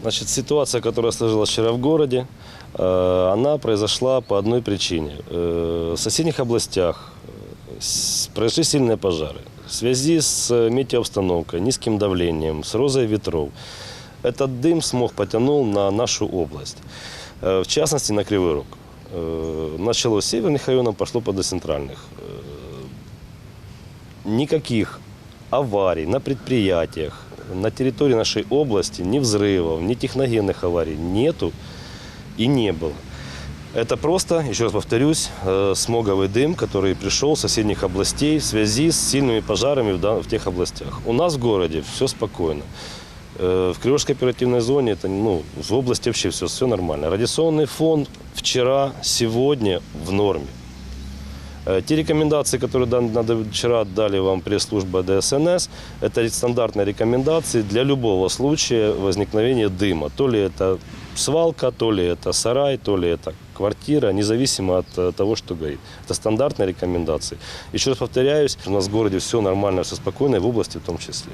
Значит, ситуация, которая сложилась вчера в городе, э, она произошла по одной причине. Э, В соседних областях э, произошли сильные пожары. В связи с метеообстановкой, низким давлением, с розой ветров, этот дым смог потянул на нашу область. В частности, на Кривой Рог. Началось с северных районов, пошло по до центральных. Никаких аварий на предприятиях, на территории нашей области, ни взрывов, ни техногенных аварий нету и не было. Это просто, еще раз повторюсь, э, смоговый дым, который пришел с соседних областей в связи с сильными пожарами в тех областях. У нас в городе все спокойно. Э, В Кривожской оперативной зоне, это, ну, в области вообще все, все нормально. Радиационный фон вчера, сегодня в норме. Э, Те рекомендации, которые надо- вчера дали вам пресс-служба ДСНС, это стандартные рекомендации для любого случая возникновения дыма. То ли это свалка, то ли это сарай, то ли это квартира, независимо от э, того, что горит. Это стандартные рекомендации. Еще раз повторяюсь, у нас в городе все нормально, все спокойно, и в области в том числе.